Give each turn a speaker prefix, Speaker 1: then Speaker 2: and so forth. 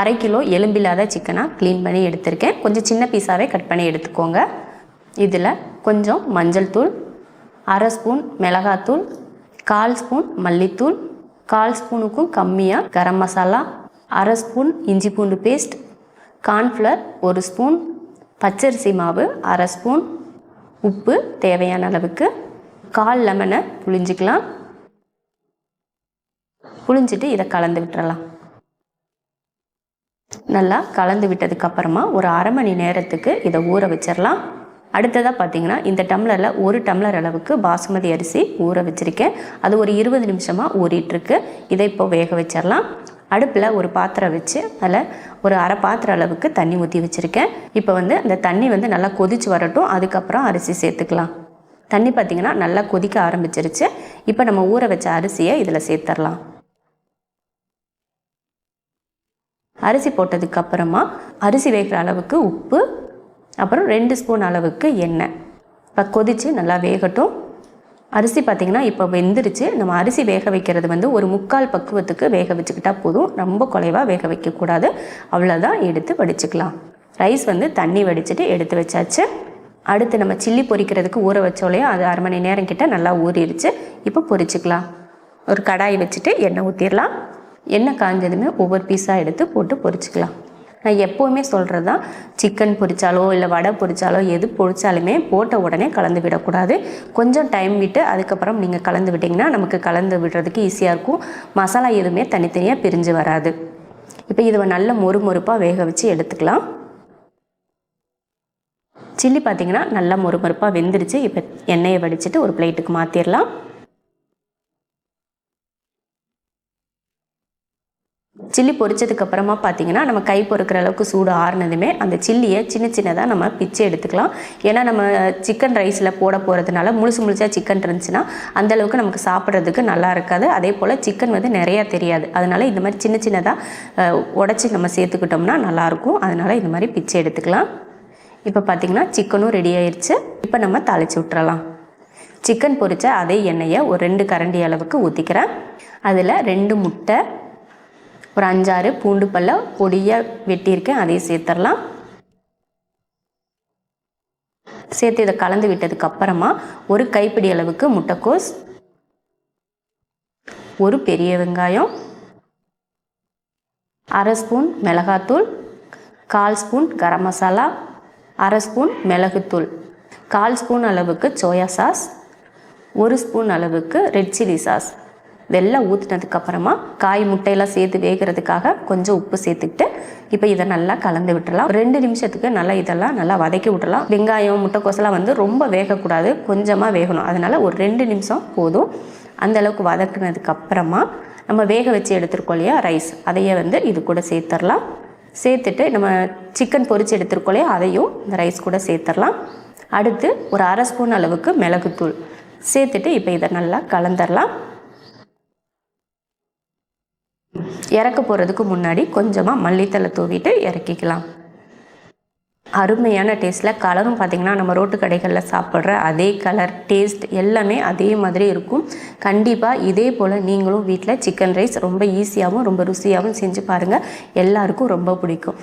Speaker 1: அரை kilo எலும்பில்லாத சிக்கனாக clean பண்ணி எடுத்திருக்கேன். கொஞ்சம் சின்ன பீஸாகவே கட் பண்ணி எடுத்துக்கோங்க. இதில் கொஞ்சம் மஞ்சள் தூள் அரை ஸ்பூன் மிளகாத்தூள் கால் ஸ்பூன் மல்லித்தூள் கால் ஸ்பூனுக்கும் கம்மியாக கரம் மசாலா அரை ஸ்பூன் இஞ்சி பூண்டு பேஸ்ட் கார்ன்ஃப்ளவர் ஒரு ஸ்பூன் பச்சரிசி மாவு அரை ஸ்பூன் உப்பு தேவையான அளவுக்கு கால் லெமனை புழிஞ்சிக்கலாம். புழிஞ்சிட்டு இதை கலந்து விட்டுறலாம். நல்லா கலந்து விட்டதுக்கு அப்புறமா ஒரு அரை மணி நேரத்துக்கு இதை ஊற வச்சிடலாம் அடுத்ததாக பார்த்தீங்கன்னா இந்த டம்ளரில் ஒரு டம்ளர் அளவுக்கு பாசுமதி அரிசி ஊற வச்சுருக்கேன். அது ஒரு இருபது நிமிஷமாக ஊறிட்டுருக்கு. இதை இப்போ வேக வச்சிடலாம் அடுப்பில் ஒரு பாத்திரம் வச்சு அதில் ஒரு அரை பாத்திரம் அளவுக்கு தண்ணி ஊற்றி வச்சுருக்கேன். இப்போ வந்து அந்த தண்ணி வந்து நல்லா கொதிச்சு வரட்டும். அதுக்கப்புறம் அரிசி சேர்த்துக்கலாம். தண்ணி பார்த்திங்கன்னா நல்லா கொதிக்க ஆரம்பிச்சிருச்சு. இப்போ நம்ம ஊற வச்ச அரிசியை இதில் சேர்த்துடலாம் அரிசி போட்டதுக்கு அப்புறமா அரிசி வேகிற அளவுக்கு உப்பு அப்புறம் ரெண்டு ஸ்பூன் அளவுக்கு எண்ணெய். இப்போ கொதித்து நல்லா வேகட்டும். அரிசி பார்த்திங்கன்னா இப்போ வெந்துருச்சு. நம்ம அரிசி வேக வைக்கிறது வந்து ஒரு முக்கால் பக்குவத்துக்கு வேக வச்சுக்கிட்டால் போதும். ரொம்ப குறைவாக வேக வைக்கக்கூடாது. அவ்வளோதான் எடுத்து வடிச்சுக்கலாம். ரைஸ் வந்து தண்ணி வடிச்சிட்டு எடுத்து வச்சாச்சு. அடுத்து நம்ம சில்லி பொரிக்கிறதுக்கு ஊற வச்சோலையும் அது அரை மணி நேரம் கிட்ட நல்லா ஊறிடுச்சு இப்போ பொரிச்சுக்கலாம். ஒரு கடாய் வச்சுட்டு எண்ணெய் ஊற்றிடலாம் எண்ணெய் காஞ்சதுமே ஒவ்வொரு பீஸாக எடுத்து போட்டு பொரிச்சிக்கலாம். நான் எப்போவுமே சொல்கிறது தான் சிக்கன் பொரிச்சாலோ இல்லை வடை பொரிச்சாலோ எது பொரிச்சாலுமே போட்ட உடனே கலந்து விடக்கூடாது. கொஞ்சம் டைம் விட்டு அதுக்கப்புறம் நீங்கள் கலந்து விட்டிங்கன்னா நமக்கு கலந்து விடுறதுக்கு ஈஸியாக இருக்கும். மசாலா எதுவுமே தனித்தனியாக பிரிஞ்சு வராது. இப்போ இதை நல்ல மொறு மொறுப்பாக வேக வச்சு எடுத்துக்கலாம். சில்லி பார்த்தீங்கன்னா நல்லா மொறு மொறுப்பாக வெந்துருச்சு. இப்போ எண்ணெயை வடிச்சிட்டு ஒரு பிளேட்டுக்கு மாற்றிடலாம் சில்லி பொரிச்சதுக்கப்புறமா பார்த்தீங்கன்னா நம்ம கை பொறுக்கிற அளவுக்கு சூடு ஆறுனதுமே அந்த சில்லியை சின்ன சின்னதாக நம்ம பிச்சு எடுத்துக்கலாம். ஏன்னா நம்ம சிக்கன் ரைஸில் போட போகிறதுனால முழுசு முழுசாக சிக்கன் இருந்துச்சுன்னா அந்த அளவுக்கு நமக்கு சாப்பிட்றதுக்கு நல்லா இருக்காது. அதே போல் சிக்கன் வந்து நிறையா தெரியாது. அதனால் இந்த மாதிரி சின்ன சின்னதாக உடச்சி நம்ம சேர்த்துக்கிட்டோம்னா நல்லாயிருக்கும் அதனால் இந்த மாதிரி பிச்சை எடுத்துக்கலாம். இப்போ பார்த்திங்கன்னா சிக்கனும் ரெடி ஆயிடுச்சு இப்போ நம்ம தாளித்து விட்டுறலாம். சிக்கன் பொரிச்ச அதே எண்ணெயை ஒரு ரெண்டு கரண்டி அளவுக்கு ஊற்றிக்கிறேன் அதில் ரெண்டு முட்டை ஒரு அஞ்சாறு பூண்டு பல்ல பொடியாக வெட்டியிருக்கேன் அதையும் சேர்த்துடலாம். சேர்த்து இதை கலந்து விட்டதுக்கு அப்புறமா ஒரு கைப்பிடி அளவுக்கு முட்டைக்கோஸ் ஒரு பெரிய வெங்காயம் அரை ஸ்பூன் மிளகாத்தூள் கால் ஸ்பூன் கரம் மசாலா அரை ஸ்பூன் மிளகுத்தூள் கால் ஸ்பூன் அளவுக்கு சோயா சாஸ் ஒரு ஸ்பூன் அளவுக்கு ரெட் சில்லி சாஸ். இதெல்லாம் ஊற்றினதுக்கப்புறமா காய் முட்டையெல்லாம் சேர்த்து வேகிறதுக்காக கொஞ்சம் உப்பு சேர்த்துக்கிட்டு இப்போ இதை நல்லா கலந்து விட்டுலாம் ரெண்டு நிமிஷத்துக்கு நல்லா இதெல்லாம் நல்லா வதக்கி விட்டுலாம் வெங்காயம் முட்டைக்கோசெல்லாம் வந்து ரொம்ப வேகக்கூடாது. கொஞ்சமாக வேகணும். அதனால் ஒரு ரெண்டு நிமிஷம் போதும். அந்த அளவுக்கு வதக்குனதுக்கு அப்புறமா நம்ம வேக வச்சு எடுத்துருக்கோம் இல்லையா ரைஸ் அதையே வந்து இது கூட சேர்த்துடலாம் சேர்த்துட்டு நம்ம சிக்கன் பொரிச்சு எடுத்துருக்கோம் இல்லையா அதையும் இந்த ரைஸ் கூட சேர்த்துடலாம் அடுத்து ஒரு அரை ஸ்பூன் அளவுக்கு மிளகுத்தூள். சேர்த்துட்டு இப்போ இதை நல்லா கலந்துடலாம் இறக்க போகிறதுக்கு முன்னாடி கொஞ்சமாக மல்லித்தலை தூவிட்டு இறக்கிக்கலாம். அருமையான டேஸ்ட்டில் கலரும் பார்த்திங்கன்னா நம்ம ரோட்டு கடைகளில் சாப்பிட்ற அதே கலர் டேஸ்ட் எல்லாமே அதே மாதிரி இருக்கும். கண்டிப்பாக இதே போல் நீங்களும் வீட்டில் சிக்கன் ரைஸ் ரொம்ப ஈஸியாகவும் ரொம்ப ருசியாகவும் செஞ்சு பாருங்கள் எல்லாருக்கும் ரொம்ப பிடிக்கும்.